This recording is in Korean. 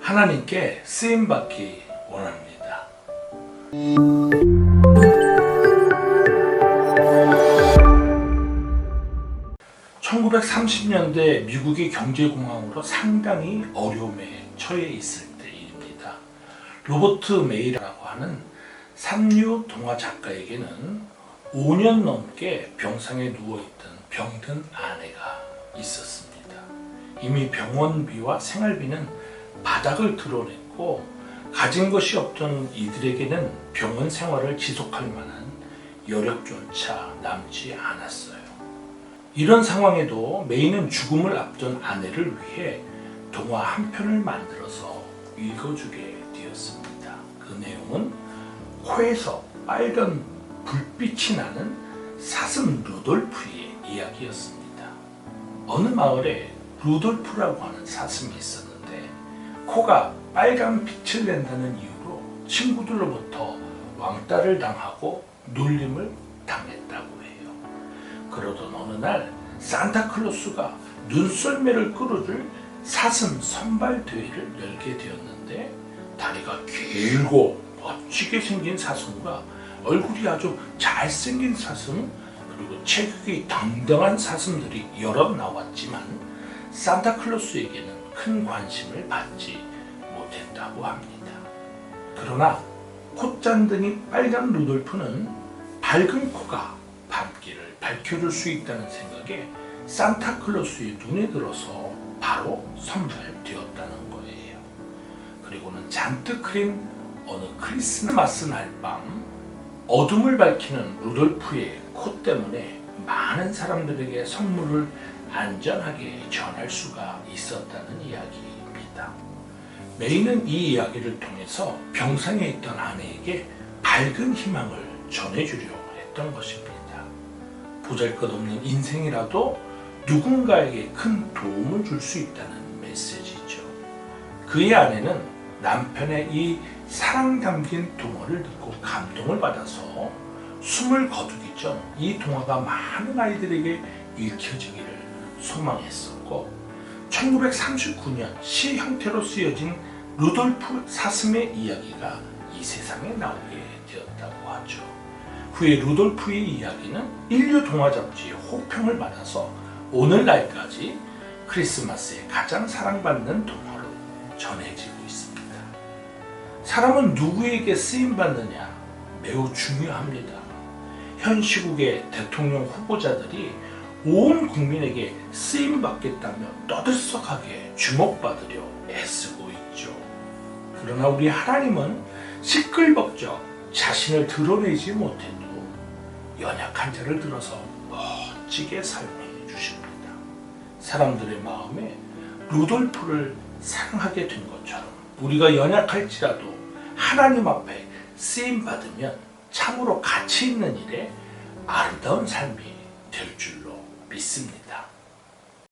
하나님께 쓰임 받기 원합니다. 1930년대 미국의 경제공황으로 상당히 어려움에 처해 있을 때입니다. 로버트 메이라고 하는 삼류 동화 작가에게는 5년 넘게 병상에 누워있던 병든 아내가 있었습니다. 이미 병원비와 생활비는 바닥을 드러냈고 가진 것이 없던 이들에게는 병원 생활을 지속할 만한 여력조차 남지 않았어요. 이런 상황에도 메이는 죽음을 앞둔 아내를 위해 동화 한 편을 만들어서 읽어주게 되었습니다. 그 내용은 코에서 빨간 불빛이 나는 사슴 루돌프의 이야기였습니다. 어느 마을에 루돌프라고 하는 사슴이 있었는데 코가 빨간 빛을 낸다는 이유로 친구들로부터 왕따를 당하고 놀림을 당했다고 해요. 그러던 어느 날 산타클로스가 눈썰매를 끌어줄 사슴 선발 대회를 열게 되었는데 다리가 길고 멋지게 생긴 사슴과 얼굴이 아주 잘생긴 사슴 그리고 체격이 당당한 사슴들이 여러 나왔지만 산타클로스에게는 큰 관심을 받지 못했다고 합니다. 그러나 콧잔등이 빨간 루돌프는 밝은 코가 밤길을 밝혀줄 수 있다는 생각에 산타클로스의 눈에 들어서 바로 선발되었다는 거예요. 그리고는 잔뜩 흐린 어느 크리스마스 날 밤 어둠을 밝히는 루돌프의 코 때문에 많은 사람들에게 선물을 안전하게 전할 수가 있었다는 이야기입니다. 메이는 이 이야기를 통해서 병상에 있던 아내에게 밝은 희망을 전해주려 했던 것입니다. 보잘것없는 인생이라도 누군가에게 큰 도움을 줄 수 있다는 메시지죠. 그의 아내는 남편의 이 사랑 담긴 동화를 듣고 감동을 받아서 숨을 거두기 전 이 동화가 많은 아이들에게 읽혀지기를 소망했었고 1939년 시 형태로 쓰여진 루돌프 사슴의 이야기가 이 세상에 나오게 되었다고 하죠. 후에 루돌프의 이야기는 인류 동화 잡지의 호평을 받아서 오늘날까지 크리스마스에 가장 사랑받는 동화로 전해지고 있습니다. 사람은 누구에게 쓰임 받느냐 매우 중요합니다. 현 시국의 대통령 후보자들이 온 국민에게 쓰임 받겠다며 떠들썩하게 주목받으려 애쓰고 있죠. 그러나 우리 하나님은 시끌벅적 자신을 드러내지 못해도 연약한 자를 들어서 멋지게 사용해 주십니다. 사람들의 마음에 루돌프를 사랑하게 된 것처럼 우리가 연약할지라도 하나님 앞에 쓰임 받으면 참으로 가치 있는 일에 아름다운 삶이 될 줄로 믿습니다.